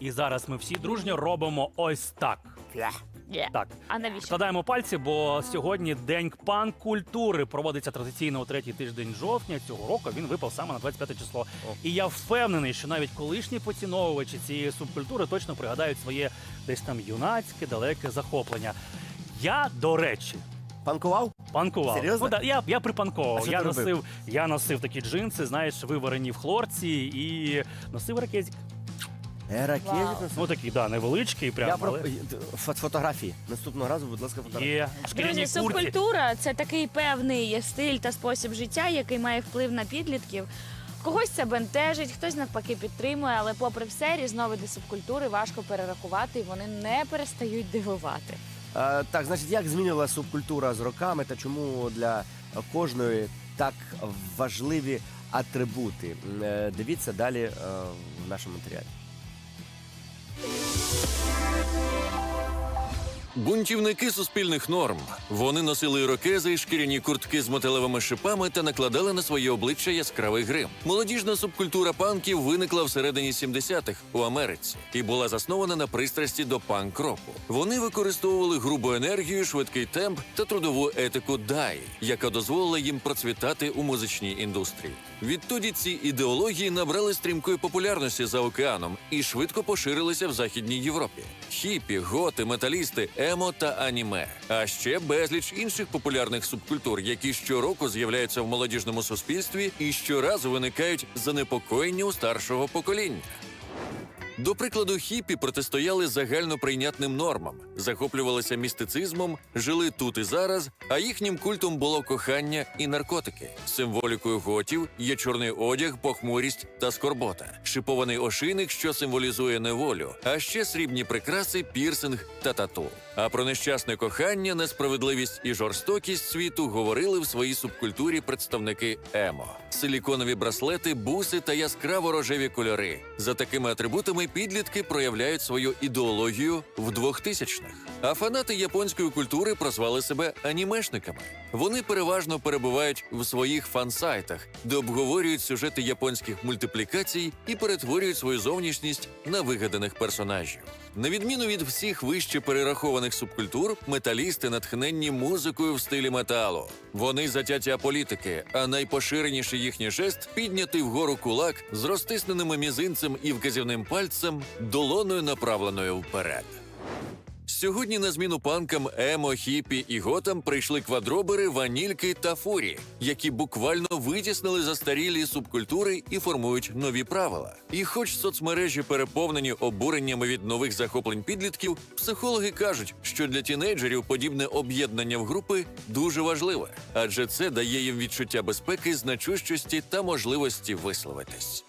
І зараз ми всі дружньо робимо ось так. Так. А навіщо? Складаємо пальці, бо сьогодні день пан-культури проводиться традиційно у третій тиждень жовтня. Цього року він випав саме на 25 число. І я впевнений, що навіть колишні поціновувачі цієї субкультури точно пригадають своє десь там юнацьке далеке захоплення. Я, до речі, Панкував? панкував. Серйозно? Ну, да, я, я припанковував. А що Я ти робив? носив, я носив такі джинси, знаєш, виварені в хлорці і носив ракезик. Носив? Ну такий, да, невеличкий, прям. Я про але... Фот- фотографії. Наступного разу, будь ласка, фотографії. Є шкіряні Друзі, куртки. субкультура це такий певний стиль та спосіб життя, який має вплив на підлітків. Когось це бентежить, хтось навпаки підтримує, але попри все, різновиди субкультури важко перерахувати, і вони не перестають дивувати. Е, так, значить, як змінювалася субкультура з роками та чому для кожної так важливі атрибути? Е, дивіться далі е, в нашому матеріалі. Бунтівники суспільних норм. Вони носили ірокези, шкіряні куртки з мотилевими шипами та накладали на своє обличчя яскравий грим. Молодіжна субкультура панків виникла всередині 70-х у Америці і була заснована на пристрасті до панк-року. Вони використовували грубу енергію, швидкий темп та трудову етику дай, яка дозволила їм процвітати у музичній індустрії. Відтоді ці ідеології набрали стрімкої популярності за океаном і швидко поширилися в Західній Європі. Хіпі, готи, металісти, емо та аніме. А ще безліч інших популярних субкультур, які щороку з'являються в молодіжному суспільстві і щоразу виникають занепокоєння у старшого покоління. До прикладу, хіпі протистояли загальноприйнятним нормам, захоплювалися містицизмом, жили тут і зараз, а їхнім культом було кохання і наркотики. Символікою готів є чорний одяг, похмурість та скорбота, шипований ошийник, що символізує неволю, а ще срібні прикраси, пірсинг та тату. А про нещасне кохання, несправедливість і жорстокість світу говорили в своїй субкультурі представники емо. Силіконові браслети, буси та яскраво рожеві кольори. За такими атрибутами підлітки проявляють свою ідеологію в 2000-х. А фанати японської культури прозвали себе анімешниками. Вони переважно перебувають в своїх фан-сайтах, де обговорюють сюжети японських мультиплікацій і перетворюють свою зовнішність на вигаданих персонажів. На відміну від всіх вище перерахованих субкультур, металісти натхненні музикою в стилі металу. Вони затяті політики, а найпоширеніший їхній жест піднятий вгору кулак з розтисненими мізинцем і вказівним пальцем, долоною направленою вперед. Сьогодні на зміну панкам, емо, хіпі і готам прийшли квадробери, ванільки та фурі, які буквально витіснили застарілі субкультури і формують нові правила. І хоч соцмережі переповнені обуреннями від нових захоплень підлітків, психологи кажуть, що для тінейджерів подібне об'єднання в групи дуже важливе, адже це дає їм відчуття безпеки, значущості та можливості висловитись.